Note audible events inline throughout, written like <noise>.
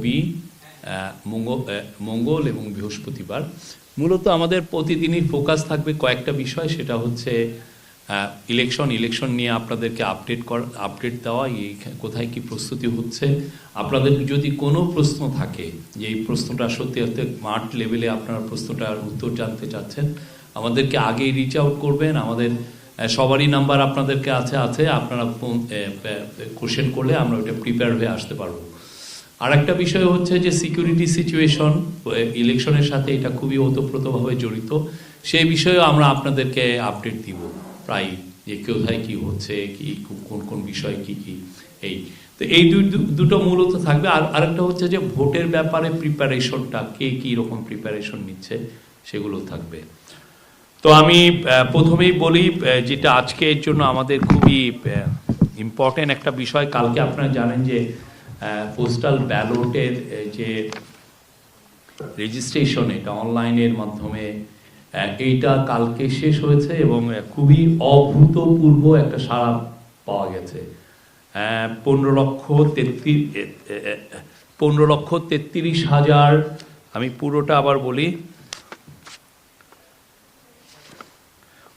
রবি মঙ্গল এবং বৃহস্পতিবার। মূলত আমাদের প্রতিদিনই ফোকাস থাকবে কয়েকটা বিষয়, সেটা হচ্ছে ইলেকশন ইলেকশন নিয়ে আপনাদেরকে আপডেট কর আপডেট দেওয়া, এই কোথায় কি প্রস্তুতি হচ্ছে। আপনাদের যদি কোনো প্রশ্ন থাকে যে এই প্রশ্নটা সত্যি সত্যি মাঠ লেভেলে আপনারা প্রশ্নটার উত্তর জানতে চাচ্ছেন, আমাদেরকে আগেই রিচ আউট করবেন। আমাদের সবারই নাম্বার আপনাদেরকে আছে আছে। আপনারা কোশ্চেন করলে আমরা ওটা প্রিপেয়ার হয়ে আসতে পারব। আর একটা বিষয় হচ্ছে যে সিকিউরিটি সিচুয়েশন ইলেকশনের সাথে এটা খুবই ওতপ্রোতভাবে জড়িত। সেই বিষয়েও আমরা আপনাদেরকে আপডেট দিব প্রায় যে কোথায় কি হচ্ছে, কি, কোন কোন বিষয় কি কি, এই। তো এই দুটো মূলত থাকবে। আর আরেকটা হচ্ছে যে ভোটের ব্যাপারে প্রিপারেশনটা কে কি রকম প্রিপারেশন নিচ্ছে সেগুলো থাকবে। তো আমি প্রথমেই বলি যেটা আজকে এর জন্য আমাদের খুবই ইম্পর্টেন্ট একটা বিষয়। কালকে আপনারা জানেন যে পোস্টাল ব্যালটের যে রেজিস্ট্রেশন এটা অনলাইনের মাধ্যমে এইটা কালকে শেষ হয়েছে এবং খুবই অভূতপূর্ব একটা সাড়া পাওয়া গেছে। পনেরো লক্ষ তেত্রিশ পনেরো লক্ষ তেত্রিশ হাজার, আমি পুরোটা আবার বলি,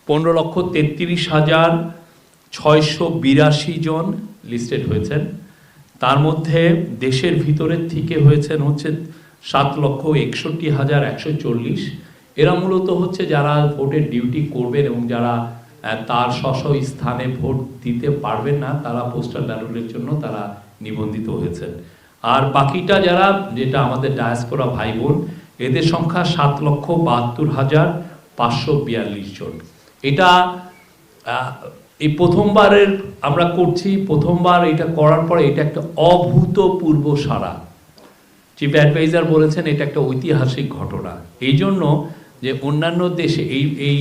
পনেরো লক্ষ তেত্রিশ হাজার ছয়শো বিরাশি জন লিস্টেড হয়েছেন। তার মধ্যে দেশের ভিতরের থেকে হয়েছেন হচ্ছে সাত লক্ষ একষট্টি হাজার একশো চল্লিশ। এরা মূলত হচ্ছে যারা ভোটের ডিউটি করবেন এবং যারা তার স্ব স্থানে ভোট দিতে পারবেন না, তারা পোস্টাল ব্যালটের জন্য তারা নিবন্ধিত হয়েছেন। আর বাকিটা যারা, যেটা আমাদের ডায়াসপোরা ভাই বোন এদের সংখ্যা সাত লক্ষ বাহাত্তর হাজার পাঁচশো বিয়াল্লিশ জন। এটা এই প্রথমবারের আমরা করছি, প্রথমবার এটা করার পরে এটা একটা অভূতপূর্ব সারা চিফ অ্যাডভাইজার বলেছেন এটা একটা ঐতিহাসিক ঘটনা। এই জন্য যে অন্যান্য দেশে এই এই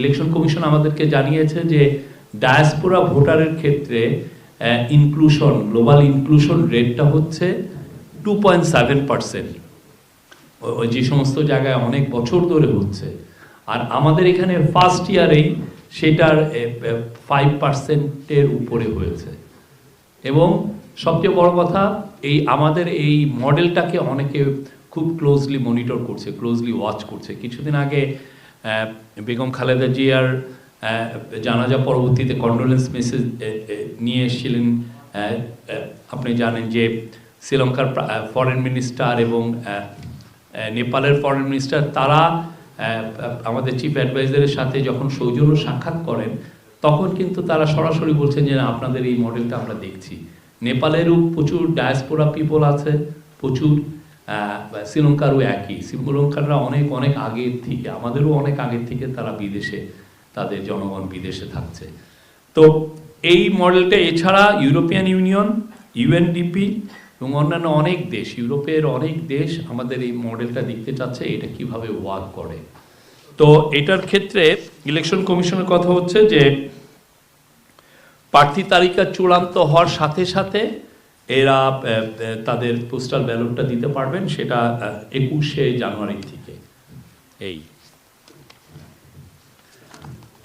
ইলেকশন কমিশন আমাদেরকে জানিয়েছে যে ডায়াসপোরা ভোটারের ক্ষেত্রে ইনক্লুশন গ্লোবাল ইনক্লুশন রেটটা হচ্ছে টু পয়েন্ট সেভেন পার্সেন্ট যে সমস্ত জায়গায় অনেক বছর ধরে হচ্ছে। আর আমাদের এখানে ফার্স্ট ইয়ারেই সেটার ফাইভ পার্সেন্টের উপরে হয়েছে। এবং সবচেয়ে বড় কথা, এই আমাদের এই মডেলটাকে অনেকে খুব ক্লোজলি মনিটর করছে ক্লোজলি ওয়াচ করছে। কিছুদিন আগে বেগম খালেদা জিয়ার জানাজা পরবর্তীতে কন্ডোলেন্স মেসেজ নিয়ে এসেছিলেন। আপনি জানেন যে শ্রীলঙ্কার ফরেন মিনিস্টার এবং নেপালের ফরেন মিনিস্টার তারা আমাদের চিফ অ্যাডভাইজারের সাথে যখন সৌজন্য সাক্ষাৎ করেন, তখন কিন্তু তারা সরাসরি বলছেন যে আপনাদের এই মডেলটা আমরা দেখছি। নেপালেরও প্রচুর ডায়াসপোরা পিপল আছে, প্রচুর শ্রীলঙ্কারও একই। শ্রীলঙ্কাররা অনেক অনেক আগের থেকে, আমাদেরও অনেক আগের থেকে তারা বিদেশে, তাদের জনগণ বিদেশে থাকছে। তো এই মডেলটা এছাড়া ইউরোপিয়ান ইউনিয়ন, ইউএনডিপি এবং অন্যান্য অনেক দেশ, ইউরোপের অনেক দেশ আমাদের এই মডেলটা দেখতে চাচ্ছে, এটা কীভাবে ওয়ার্ক করে। তো এটার ক্ষেত্রে ইলেকশন কমিশনের কথা হচ্ছে যে, প্রার্থী তালিকা চূড়ান্ত হওয়ার সাথে সাথে এরা তাদের পোস্টাল ব্যালটটা দিতে পারবেন সেটা একুশে জানুয়ারি থেকে এই।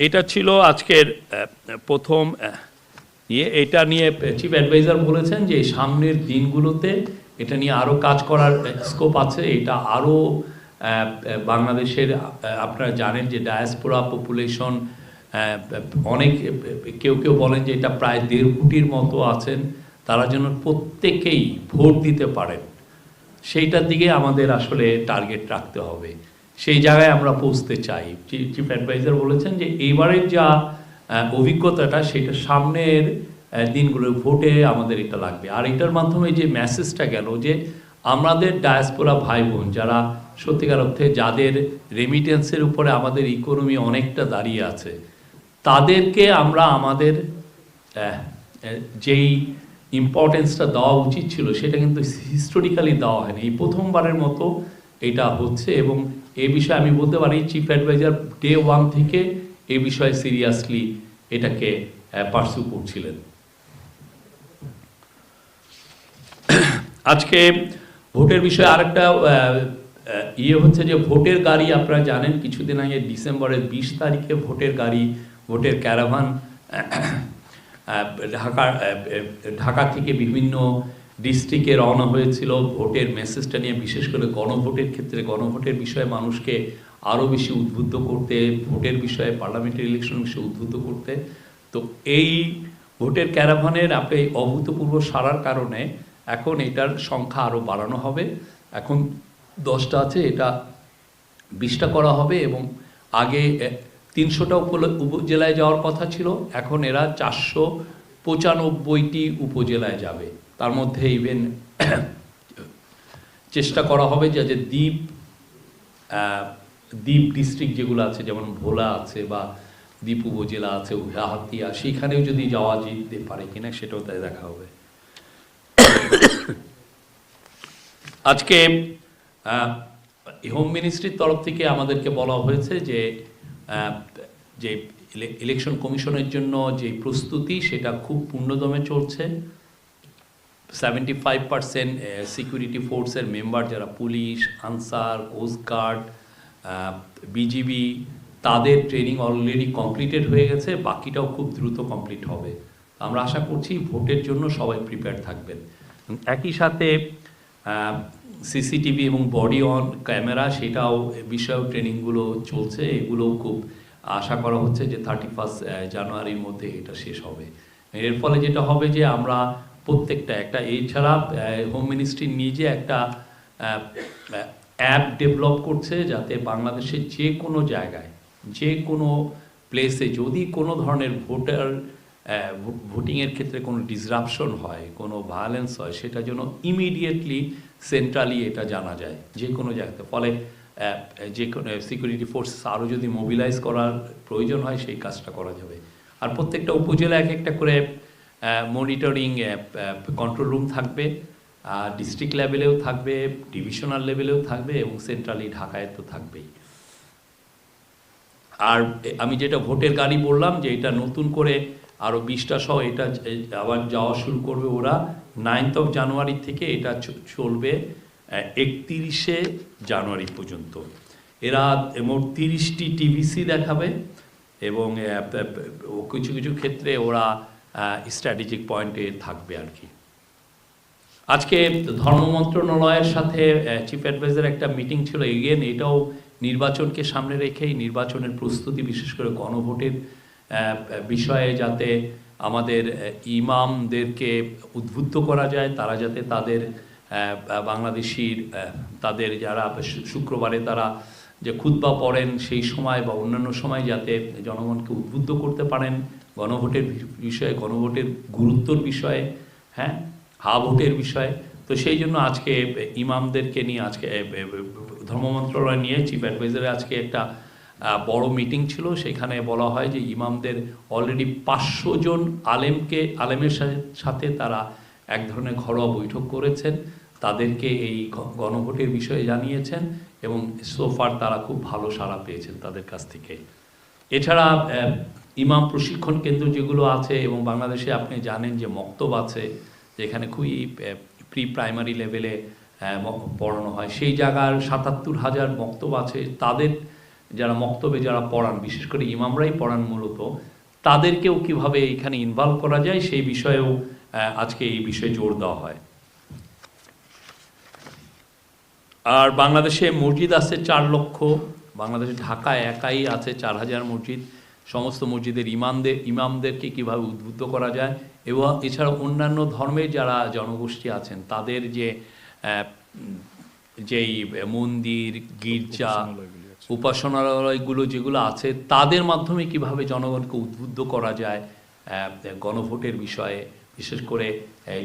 এটা ছিল আজকের প্রথম ইয়ে এটা নিয়ে চিফ অ্যাডভাইজার বলেছেন যে সামনের দিনগুলোতে এটা নিয়ে আরও কাজ করার স্কোপ আছে। এটা আরও বাংলাদেশের আপনারা জানেন যে ডায়াসপোরা পপুলেশন অনেক, কেউ কেউ বলেন যে এটা প্রায় দেড় কোটির মতো আছেন। তারা যেন প্রত্যেকেই ভোট দিতে পারেন। সেইটার দিকে আমাদের আসলে টার্গেট রাখতে হবে। সেই জায়গায় আমরা পৌঁছতে চাই। চিফ অ্যাডভাইজার বলেছেন যে এইবারের যা অভিজ্ঞতাটা সেটা সামনের আহ, দিনগুলোর ভোটে আমাদের এটা লাগবে। আর এটার মাধ্যমে যে মেসেজটা গেল যে আমাদের ডায়াসপোরা ভাই বোন যারা সত্যিকার অর্থে যাদের রেমিটেন্সের উপরে আমাদের ইকোনমি অনেকটা দাঁড়িয়ে আছে তাদেরকে আমরা আমাদের যেই ইম্পর্টেন্সটা দেওয়া উচিত ছিল সেটা কিন্তু হিস্টোরিক্যালি দেওয়া হয়নি। এই প্রথমবারের মতো এটা হচ্ছে এবং এ বিষয়ে আমি বলতে পারি চিফ অ্যাডভাইজার ডে ওয়ান থেকে এই বিষয়ে সিরিয়াসলি এটাকে পার্সু করছিলেন। আজকে ভোটের বিষয়ে আরেকটা ইয়ে হচ্ছে যে ভোটের গাড়ি আপনারা জানেন, কিছুদিন আগে ডিসেম্বরের বিশ তারিখে ভোটের গাড়ি, ভোটের ক্যারাভান ঢাকা ঢাকা থেকে বিভিন্ন ডিস্ট্রিক্টে রওনা হয়েছিল। ভোটের মেসেজটা নিয়ে বিশেষ করে গণভোটের ক্ষেত্রে, গণভোটের বিষয়ে মানুষকে আরও বেশি উদ্বুদ্ধ করতে, ভোটের বিষয়ে পার্লামেন্টারি ইলেকশন বিষয়ে উদ্বুদ্ধ করতে। তো এই ভোটের ক্যারাভানের আপনি অভূতপূর্ব সারার কারণে এখন এটার সংখ্যা আরও বাড়ানো হবে। এখন দশটা আছে, এটা বিশটা করা হবে এবং আগে তিনশোটা উপজেলায় যাওয়ার কথা ছিল, এখন এরা চারশো পঁচানব্বইটি উপজেলায় যাবে। তার মধ্যে ইভেন <coughs> চেষ্টা করা হবে যাতে দ্বীপ দ্বীপ ডিস্ট্রিক্ট যেগুলো আছে, যেমন ভোলা আছে বা দ্বীপ উপজেলা আছে, হাতিয়া সেইখানেও যদি যাওয়া যেতে পারে কিনা সেটাও তাই দেখা হবে। আজকে হোম মিনিস্ট্রির তরফ থেকে আমাদেরকে বলা হয়েছে যে যে ইলেকশন কমিশনের জন্য যে প্রস্তুতি, সেটা খুব পূর্ণদমে চলছে। সেভেন্টি ফাইভ পার্সেন্ট সিকিউরিটি ফোর্সের মেম্বার যারা পুলিশ, আনসার কোস্টগার্ড বিজিবি তাদের ট্রেনিং অলরেডি কমপ্লিটেড হয়ে গেছে, বাকিটাও খুব দ্রুত কমপ্লিট হবে। আমরা আশা করছি ভোটের জন্য সবাই প্রিপেয়ার থাকবেন। একই সাথে সিসিটিভি এবং বডি অন ক্যামেরা সেটাও বিষয়ক ট্রেনিংগুলো চলছে, এগুলোও খুব আশা করা হচ্ছে যে থার্টি ফার্স্ট জানুয়ারির মধ্যে এটা শেষ হবে। এর ফলে যেটা হবে যে আমরা প্রত্যেকটা, একটা এছাড়া হোম মিনিস্ট্রি নিজে একটা অ্যাপ ডেভেলপ করছে যাতে বাংলাদেশের যে কোনো জায়গায়, যে কোনো প্লেসে যদি কোনো ধরনের ভোটার ভোটিংয়ের ক্ষেত্রে কোনো ডিসরাপশন হয়, কোনো ভায়োলেন্স হয়, সেটা যেন ইমিডিয়েটলি সেন্ট্রালি এটা জানা যায়, যে কোনো জায়গাতে। ফলে যে কোনো সিকিউরিটি ফোর্সেস আরও যদি মোবিলাইজ করার প্রয়োজন হয়, সেই কাজটা করা যাবে। আর প্রত্যেকটা উপজেলা এক একটা করে মনিটরিং কন্ট্রোল রুম থাকবে। ডিস্ট্রিক্ট লেভেলেও থাকবে ডিভিশনাল লেভেলেও থাকবে এবং সেন্ট্রালি ঢাকায় তো থাকবেই। আর আমি যেটা ভোটের গাড়ি বললাম যে এটা নতুন করে আরও বিশটা সহ এটা আবার যাওয়া শুরু করবে ওরা। নাইনথ অফ জানুয়ারি থেকে এটা চলবে একত্রিশে জানুয়ারি পর্যন্ত। এরা মোট তিরিশটি টিভিসি দেখাবে এবং কিছু কিছু ক্ষেত্রে ওরা স্ট্র্যাটেজিক পয়েন্টে থাকবে আর কি। আজকে ধর্ম মন্ত্রণালয়ের সাথে চিফ অ্যাডভাইজার একটা মিটিং ছিল। এগেন এটাও নির্বাচনকে সামনে রেখেই নির্বাচনের প্রস্তুতি, বিশেষ করে গণভোটের বিষয়ে যাতে আমাদের ইমামদেরকে উদ্বুদ্ধ করা যায়, তারা যাতে তাদের বাংলাদেশির তাদের যারা শুক্রবারে তারা যে খুতবা পড়েন সেই সময় বা অন্যান্য সময় যাতে জনগণকে উদ্বুদ্ধ করতে পারেন। গণভোটের বিষয়ে, গণভোটের গুরুত্বর বিষয়ে হ্যাঁ? হা ভোটের বিষয়ে। তো সেই জন্য আজকে ইমামদেরকে নিয়ে আজকে ধর্ম মন্ত্রণালয় নিয়ে চিফ অ্যাডভাইজারে আজকে একটা বড় মিটিং ছিল। সেখানে বলা হয় যে ইমামদের অলরেডি পাঁচশো জন আলেমকে, আলেমের সাথে তারা এক ধরনের ঘরোয়া বৈঠক করেছেন। তাদেরকে এই গণভোটের বিষয়ে জানিয়েছেন এবং সোফার তারা খুব ভালো সাড়া পেয়েছেন তাদের কাছ থেকে। এছাড়া ইমাম প্রশিক্ষণ কেন্দ্র যেগুলো আছে এবং বাংলাদেশে আপনি জানেন যে মক্তব আছে যেখানে খুবই প্রি প্রাইমারি লেভেলে পড়ানো হয়। সেই জায়গার সাতাত্তর হাজার মক্তব আছে। তাদের যারা মক্তবে যারা পড়ান, বিশেষ করে ইমামরাই পড়ান মূলত, তাদেরকেও কীভাবে এখানে ইনভলভ করা যায়, সেই বিষয়েও আজকে এই বিষয়ে জোর দেওয়া হয়। আর বাংলাদেশে মসজিদ আছে চার লক্ষ, বাংলাদেশে ঢাকায় একাই আছে চার হাজার মসজিদ। সমস্ত মসজিদের ইমামদের ইমামদেরকে কীভাবে উদ্বুদ্ধ করা যায় এবং এছাড়া অন্যান্য ধর্মের যারা জনগোষ্ঠী আছেন তাদের যে যেই মন্দির গির্জা উপাসনালয়গুলো যেগুলো আছে তাদের মাধ্যমে কীভাবে জনগণকে উদ্বুদ্ধ করা যায় গণভোটের বিষয়ে বিশেষ করে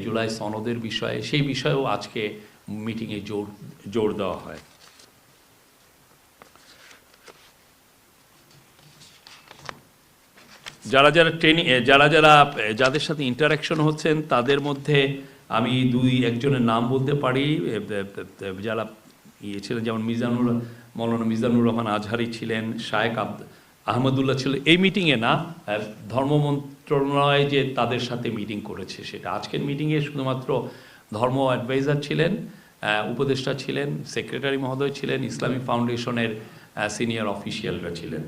জুলাই সনদের বিষয়ে সেই বিষয়েও আজকে মিটিংয়ে জোর জোর দেওয়া হয়। যারা যারা ট্রেনিং যারা যারা যাদের সাথে ইন্টারাকশন হচ্ছেন, তাদের মধ্যে আমি দুই একজনের নাম বলতে পারি। যারা ইয়ে ছিলেন, যেমন মিজানুর, মৌলানা মিজানুর রহমান আজহারি ছিলেন, শায়েক আব্দ, আহমদুল্লাহ ছিল। এই মিটিংয়ে না ধর্ম মন্ত্রণালয় যে তাদের সাথে মিটিং করেছে সেটা। আজকের মিটিংয়ে শুধুমাত্র ধর্ম অ্যাডভাইজার ছিলেন উপদেষ্টা ছিলেন সেক্রেটারি মহোদয় ছিলেন ইসলামিক ফাউন্ডেশনের সিনিয়র অফিসিয়ালরা ছিলেন।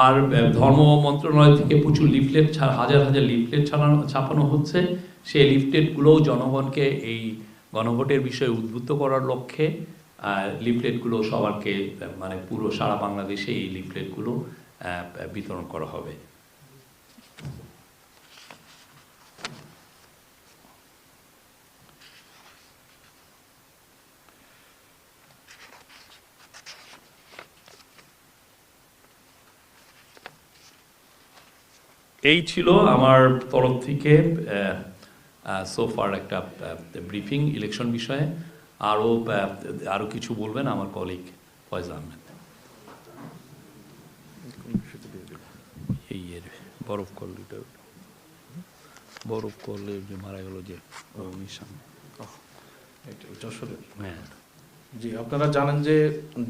আর ধর্ম মন্ত্রণালয় থেকে প্রচুর লিফলেট ছাড়া হাজার হাজার লিফলেট ছাড়ানো, ছাপানো হচ্ছে। সেই লিফলেটগুলোও জনগণকে এই গণভোটের বিষয়ে উদ্বুদ্ধ করার লক্ষ্যে লিফলেটগুলো সবারকে মানে পুরো সারা বাংলাদেশে এই লিফলেটগুলো বিতরণ করা হবে। এই ছিল আমার তরফ থেকে সোফার একটা ব্রিফিং ইলেকশন বিষয়ে। আরও আরও কিছু বলবেন আমার কলিগ ফয়জ আহমেদ। এই এর বরফ করলিটা বরফ করলে যে মারা গেল যে যশোরে? হ্যাঁ। জি আপনারা জানেন যে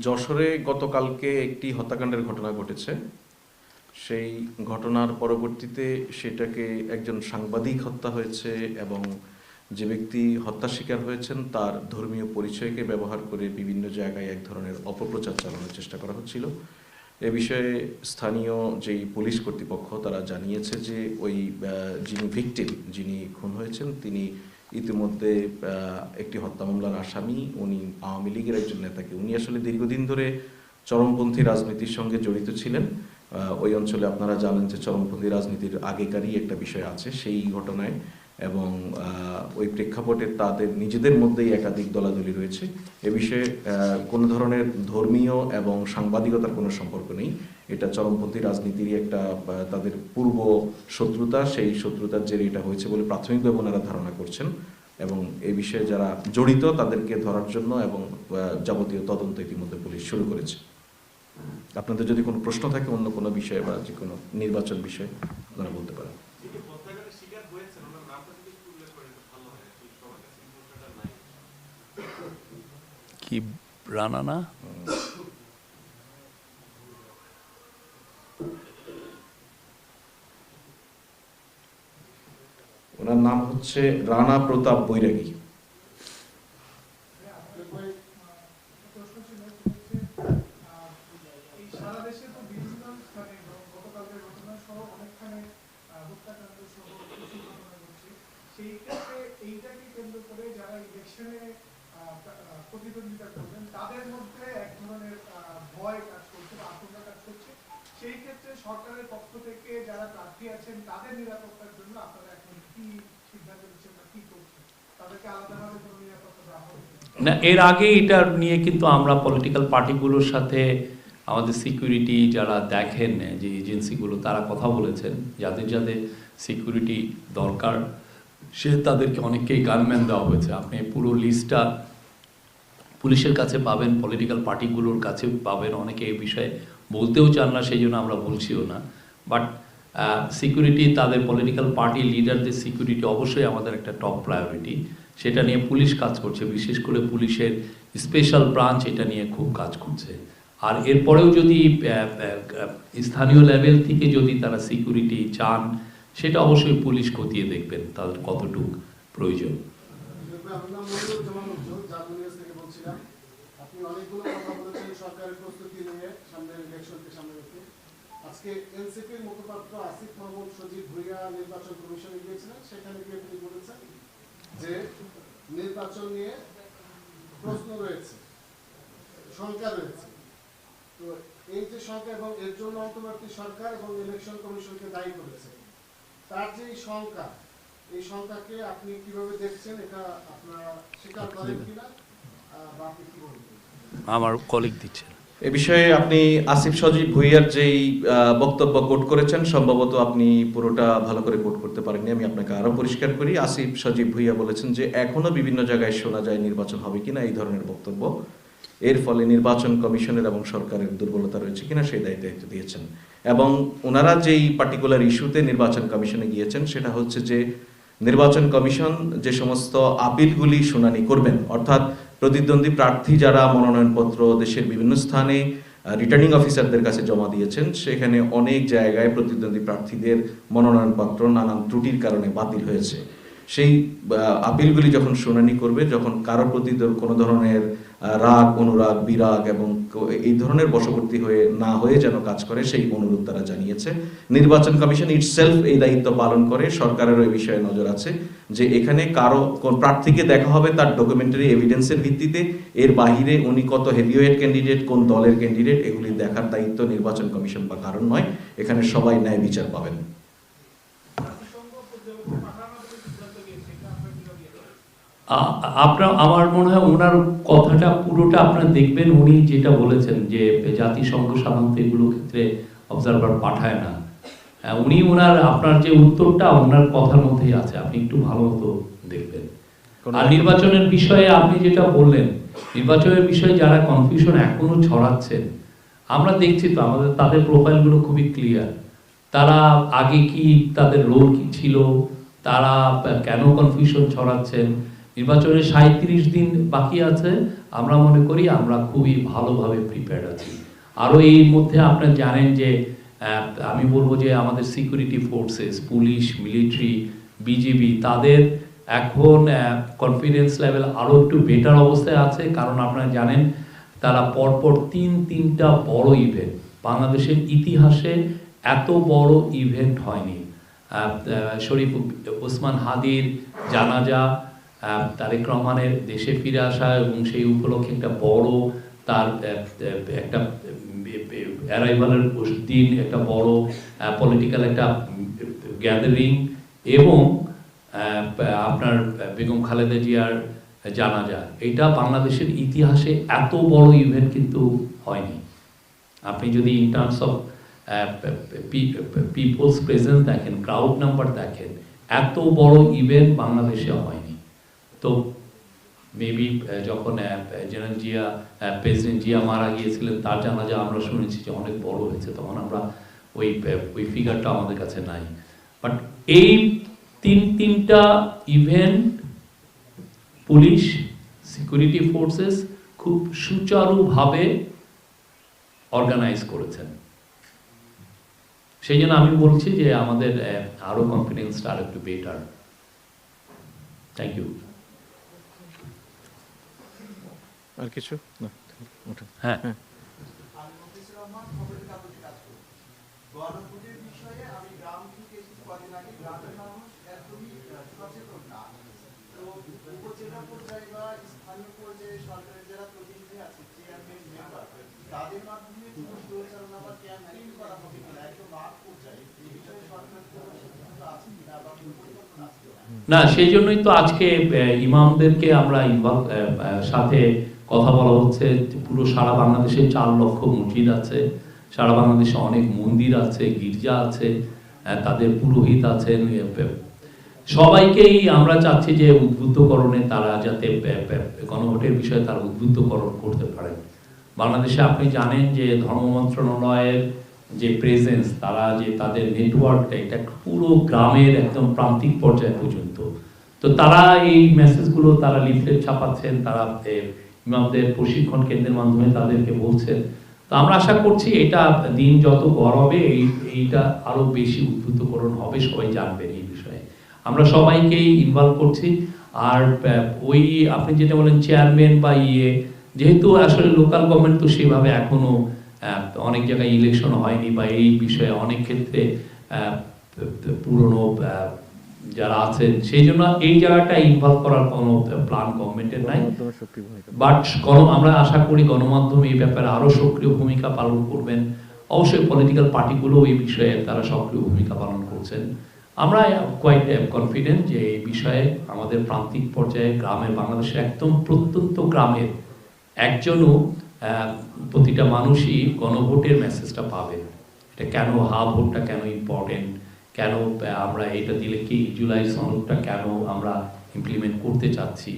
যশোরে গতকালকে একটি হত্যাকাণ্ডের ঘটনা ঘটেছে। সেই ঘটনার পরবর্তীতে সেটাকে একজন সাংবাদিক হত্যা হয়েছে এবং যে ব্যক্তি হত্যা শিকার হয়েছেন, তার ধর্মীয় পরিচয়কে ব্যবহার করে বিভিন্ন জায়গায় এক ধরনের অপপ্রচার চালানোর চেষ্টা করা হচ্ছিল। এ বিষয়ে স্থানীয় যেই পুলিশ কর্তৃপক্ষ, তারা জানিয়েছে যে ওই যিনি ভিকটিম, যিনি খুন হয়েছেন, তিনি ইতিমধ্যে একটি হত্যা মামলার আসামি। উনি আওয়ামী লীগের একজন নেতাকে। উনি আসলে দীর্ঘদিন ধরে চরমপন্থী রাজনীতির সঙ্গে জড়িত ছিলেন। ওই অঞ্চলে আপনারা জানেন যে চরমপন্থী রাজনীতির আগেকারই একটা বিষয় আছে, সেই ঘটনায় এবং ওই প্রেক্ষাপটে তাদের নিজেদের মধ্যেই একাধিক দলাদলি রয়েছে। এ বিষয়ে কোনো ধরনের ধর্মীয় এবং সাংবাদিকতার কোনো সম্পর্ক নেই। এটা চরমপন্থী রাজনীতিরই একটা তাদের পূর্ব শত্রুতা, সেই শত্রুতার জেরে এটা হয়েছে বলে প্রাথমিকভাবে ওনারা ধারণা করছেন এবং এ বিষয়ে যারা জড়িত তাদেরকে ধরার জন্য এবং যাবতীয় তদন্ত ইতিমধ্যে পুলিশ শুরু করেছে। আপনাদের যদি কোনো প্রশ্ন থাকে অন্য কোনো বিষয়ে বা যে কোনো নির্বাচন বিষয়ে আপনারা বলতে পারেন। হয়। কি রানা না? ওনার নাম হচ্ছে রানা প্রতাপ বৈরাগী এই সারা দেশে তো বিভিন্ন স্থানে গতকালকের ঘটনা সহ অনেকখানে আহ, হত্যাকাণ্ড সহ কিছু ঘটনা ঘটছে সেই ক্ষেত্রে এইটাকে কেন্দ্র করে যারা ইলেকশনে প্রতিদ্বন্দ্বিতা করবেন তাদের মধ্যে এক ধরনের আহ, ভয় কাজ করছে বা আশঙ্কা কাজ করছে সেই ক্ষেত্রে সরকারের পক্ষ থেকে যারা প্রার্থী আছেন তাদের নিরাপত্তার জন্য আপনারা এখন কি সিদ্ধান্ত নিচ্ছেন বা কি করছেন তাদেরকে আলাদাভাবে কোনো নিরাপত্তা দেওয়া হবে না, এর আগে এটা নিয়ে কিন্তু আমরা পলিটিক্যাল পার্টিগুলোর সাথে আমাদের সিকিউরিটি যারা দেখেন, যে এজেন্সিগুলো তারা কথা বলেছেন। যাদের যাদের সিকিউরিটি দরকার, সে তাদেরকে অনেককেই গানম্যান দেওয়া হয়েছে। আপনি পুরো লিস্টটা পুলিশের কাছে পাবেন পলিটিক্যাল পার্টিগুলোর কাছে পাবেন। অনেকে এই বিষয়ে বলতেও চান না, সেই জন্য আমরা বলছিও না। বাট সিকিউরিটি তাদের পলিটিক্যাল পার্টি লিডারদের সিকিউরিটি অবশ্যই আমাদের একটা টপ প্রায়োরিটি সেটা নিয়ে পুলিশ কাজ করছে, বিশেষ করে পুলিশের স্পেশাল ব্রাঞ্চ এটা নিয়ে খুব কাজ করছে। আর এরপরেও যদি স্থানীয় লেভেল থেকে যদি তারা সিকিউরিটি চান, সেটা অবশ্যই পুলিশ খতিয়ে দেখবেন তাদের কতটুকু প্রয়োজন। আজকে এনসিপির মুখপাত্র আসিফ মোহাম্মদ সজীব ভুইয়া নির্বাচন কমিশনে গিয়েছিলেন, সেখানে গিয়ে তিনি বলেছেন যে নির্বাচন নিয়ে প্রশ্ন রয়েছে শঙ্কা রয়েছে। তো এই যে শঙ্কা এবং এর জন্য অন্তর্বর্তী সরকার এবং ইলেকশন কমিশনকে দায়ী করেছে তার যে এই শঙ্কা এই শঙ্কাকে আপনি কীভাবে দেখছেন এটা আপনারা স্বীকার করেন কিনা? আহ, বা আপনি কি বলবেন? আমার কলিগ দিচ্ছে এ বিষয়ে আপনি আসিফ সজীব ভুইয়ার যেই বক্তব্য কোট করেছেন, সম্ভবত আপনি পুরোটা ভালো করে কোট করতে পারেননি। আমি আপনাকে আরও পরিষ্কার করি। আসিফ সজীব ভুইয়া বলেছেন যে, এখনও বিভিন্ন জায়গায় শোনা যায় নির্বাচন হবে কিনা এই ধরনের বক্তব্য। এর ফলে নির্বাচন কমিশনের এবং সরকারের দুর্বলতা রয়েছে কিনা সেই দায়িত্ব দিয়েছেন। এবং ওনারা যেই পার্টিকুলার ইস্যুতে নির্বাচন কমিশনে গিয়েছেন, সেটা হচ্ছে যে, নির্বাচন কমিশন যে সমস্ত আপিলগুলি শুনানি করবেন, অর্থাৎ প্রতিদ্বন্দ্বী প্রার্থী যারা মনোনয়নপত্র দেশের বিভিন্ন স্থানে রিটার্নিং অফিসারদের কাছে জমা দিয়েছেন, সেখানে অনেক জায়গায় প্রতিদ্বন্দ্বী প্রার্থীদের মনোনয়নপত্র নানান ত্রুটির কারণে বাতিল হয়েছে। সেই আপিলগুলি যখন শুনানি করবে, যখন কারও প্রতি কোনো ধরনের রাগ, অনুরাগ, বিরাগ এবং এই ধরনের বশবর্তী হয়ে না হয়ে যেন কাজ করে সেই অনুরোধ তারা জানিয়েছে। নির্বাচন কমিশন ইটসেলফ এই দায়িত্ব পালন করে সরকারের ওই বিষয়ে নজর আছে যে এখানে কারও কোন প্রার্থীকে দেখা হবে তার ডকুমেন্টারি এভিডেন্সের ভিত্তিতে। এর বাহিরে উনি কত হেভিওয়েট ক্যান্ডিডেট কোন দলের ক্যান্ডিডেট এগুলি দেখার দায়িত্ব নির্বাচন কমিশন বা কারণ নয়। এখানে সবাই ন্যায় বিচার পাবেন জাতিসংঘ পর্যবেক্ষণ পাঠানোর যে সিদ্ধান্ত নিয়েছে এটা আপনার কীভাবে ইয়ে করেন? আ- আপনার আমার মনে হয় ওনার কথাটা পুরোটা আপনারা দেখবেন উনি যেটা বলেছেন যে জাতিসংঘ সাধারণত এগুলো ক্ষেত্রে অবজারভার পাঠায় না। উনি ওনার আপনার যে উত্তরটা ওনার কথার মধ্যেই আছে আপনি একটু ভালো মতো দেখবেন। আর নির্বাচনের বিষয়ে আপনি যেটা বললেন নির্বাচনের বিষয়ে যারা কনফিউশন এখনও ছড়াচ্ছেন আমরা দেখছি তো আমাদের তাদের প্রোফাইলগুলো খুবই ক্লিয়ার তারা আগে কি তাদের রোল কি ছিল? তারা কেন কনফিউশন ছড়াচ্ছেন? নির্বাচনের সাঁত্রিশ দিন বাকি আছে। আমরা মনে করি আমরা খুবই ভালোভাবে প্রিপেয়ার্ড আছি। আরও এই মধ্যে আপনারা জানেন যে আমি বলব যে আমাদের security forces police military BGB তাদের এখন কনফিডেন্স লেভেল আরও একটু বেটার অবস্থায় আছে। কারণ আপনারা জানেন, তারা পরপর তিন, তিনটা বড় ইভেন্ট বাংলাদেশের ইতিহাসে এত বড় ইভেন্ট হয়নি। শরীফ ওসমান হাদির জানাজা তারেক রহমানের দেশে ফিরে আসা এবং সেই উপলক্ষে একটা বড় তার একটা অ্যারাইভালের দিন, একটা বড় পলিটিক্যাল একটা গ্যাদারিং এবং আপনার বেগম খালেদা জিয়ার জানাজা। এটা বাংলাদেশের ইতিহাসে এত বড় ইভেন্ট কিন্তু হয়নি। আপনি যদি in terms of people's presence দেখেন ক্রাউড নাম্বার দেখেন, এত বড় ইভেন্ট বাংলাদেশে হয়নি। তো মেবি যখন জেনারেল জিয়া প্রেসিডেন্ট জিয়া মারা গিয়েছিলেন তার জানা জানাজা আমরা শুনেছি যে অনেক বড় হয়েছে তখন আমরা ওই ওই ফিগারটা আমাদের কাছে নাই। বাট এই তিন তিনটা ইভেন্ট পুলিশ সিকিউরিটি ফোর্সেস খুব সুচারুভাবে অর্গানাইজ করেছেন। সেই জন্য আমি বলছি যে আমাদের আহ, আরও কনফিডেন্সটা আর একটু বেটার থ্যাংক ইউ আর কিছু না ওঠেন। হ্যাঁ আমি মফিজুর রহমান খবরের কাগজে কাজ করি গণভোটের বিষয়ে আমি গ্রাম থেকে এসেছি কদিন আগে গ্রামের একদমই আহ, না আছে কিনা না সেই জন্যই তো আজকে ইমামদেরকে আমরা সাথে কথা বলা হচ্ছে পুরো সারা বাংলাদেশে চার লক্ষ মসজিদ আছে, সারা বাংলাদেশে অনেক মন্দির আছে, গির্জা আছে তাদের পুরোহিত আছেন সবাইকেই আমরা চাচ্ছি যে উদ্বুদ্ধকরণে তারা যাতে গণভোটের বিষয়ে তারা উদ্বুদ্ধকরণ করতে পারেন বাংলাদেশে আপনি জানেন যে ধর্ম মন্ত্রণালয়ের যে প্রেজেন্স তারা যে তাদের নেটওয়ার্কটা এটা পুরো গ্রামের একদম প্রান্তিক পর্যায় পর্যন্ত। তো তারা এই মেসেজগুলো তারা লিফলেট ছাপাচ্ছেন, তারা ইমামদের প্রশিক্ষণ কেন্দ্রের মাধ্যমে তাদেরকে বলছেন তো আমরা আশা করছি এটা দিন যত গড়াবে এই এইটা আরও বেশি উদ্বুদ্ধকরণ হবে সবাই জানবেন এই বিষয়ে। আমরা সবাইকেই ইনভলভ করছি। আর ওই আপনি যেটা বলেন চেয়ারম্যান বা ইয়ে যেহেতু আসলে লোকাল গভর্নমেন্ট তো সেভাবে এখনও আহ, অনেক জায়গায় ইলেকশন হয়নি বা এই বিষয়ে অনেক ক্ষেত্রে পুরনো যারা আছেন, সেই জন্য এই জায়গাটা ইনভলভ করার কোনো প্ল্যান গভর্নমেন্টের নাই। বাট আমরা আশা করি গণমাধ্যম এই ব্যাপারে আরও সক্রিয় ভূমিকা পালন করবেন। অবশ্যই পলিটিক্যাল পার্টিগুলো এই বিষয়ে তারা সক্রিয় ভূমিকা পালন করছেন। আমরা কোয়াইট কনফিডেন্ট যে এই বিষয়ে আমাদের প্রান্তিক পর্যায়ে গ্রামের বাংলাদেশের একদম প্রত্যন্ত গ্রামের একজনও প্রতিটা মানুষই গণভোটের মেসেজটা পাবে। এটা কেন হা ভোটটা কেন ইম্পর্টেন্ট কেন আমরা এটা দিলে কি জুলাই সনদটা কেন আমরা ইমপ্লিমেন্ট করতে চাচ্ছি?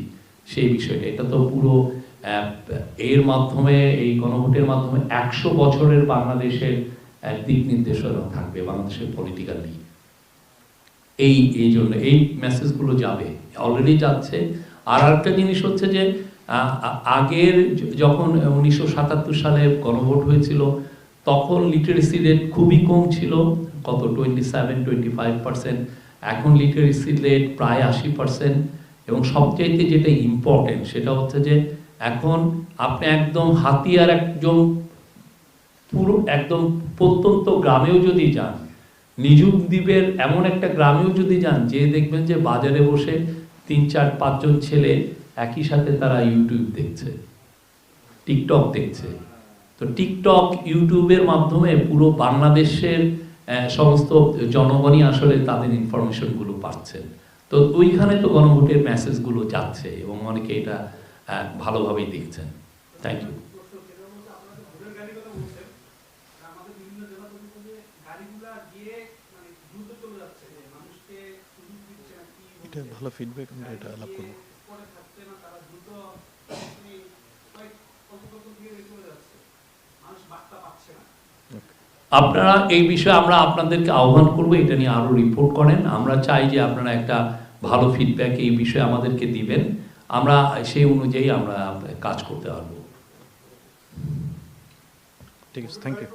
সেই বিষয়টা। এটা তো পুরো এর মাধ্যমে, এই গণভোটের মাধ্যমে একশো বছরের বাংলাদেশের দিক নির্দেশনা থাকবে, বাংলাদেশের পলিটিক্যালি এই এই জন্য, এই মেসেজগুলো যাবে অলরেডি যাচ্ছে। আর একটা জিনিস হচ্ছে যে আগের যখন উনিশশো সাতাত্তর সালে গণভোট হয়েছিল, তখন লিটারেসি রেট খুবই কম ছিল। কত? Twenty seven twenty five percent এখন লিটারেসি রেট প্রায় আশি পার্সেন্ট এবং সবচাইতে যেটা ইম্পর্টেন্ট সেটা হচ্ছে যে এখন আপনি একদম হাতিয়ার একজন পুরো একদম প্রত্যন্ত গ্রামেও যদি যান নিযুক দ্বীপের এমন একটা গ্রামেও যদি যান, যে দেখবেন যে বাজারে বসে তিন, চার, পাঁচজন ছেলে একই সাথে তারা ইউটিউব দেখছে টিকটক দেখছে। তো টিকটক ইউটিউবের মাধ্যমে পুরো বাংলাদেশের সমস্ত জনগণই আসলে তাদের ইনফরমেশনগুলো পাচ্ছেন তো ওইখানে তো গণভোটের মেসেজগুলো যাচ্ছে এবং অনেকে এটা ভালোভাবেই দেখছেন। থ্যাংক ইউ প্রশ্ন সেটা হচ্ছে আপনারা যে ভোটের গাড়ির কথা বলছেন আমাদের বিভিন্ন জেলা পরিষদে গাড়িগুলা গিয়ে মানে দ্রুত চলে যাচ্ছে মানুষকে সুযোগ দিচ্ছে না কি এটা ভালো ফিডব্যাক আমরা এটা আলাপ করব পরে থাকছে না তারা দ্রুত আপনি কয়েক অল্প কত দিয়ে চলে যাচ্ছে মানুষ বার্তা পাচ্ছে না আপনারা এই বিষয়ে আমরা আপনাদেরকে আহ্বান করব এটা নিয়ে আরও রিপোর্ট করেন। আমরা চাই যে আপনারা একটা ভালো ফিডব্যাক এই বিষয়ে আমাদেরকে দিবেন। আমরা সেই অনুযায়ী আমরা কাজ করতে পারব। ঠিক আছে থ্যাংক ইউ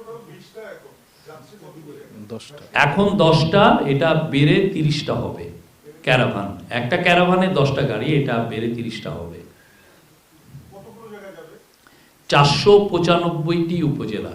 দশটা। এখন দশটা এটা বেড়ে তিরিশটা হবে। ক্যারাভান একটা ক্যারাভানে দশটা গাড়ি এটা বেড়ে তিরিশটা হবে। চারশো পঁচানব্বইটি উপজেলা।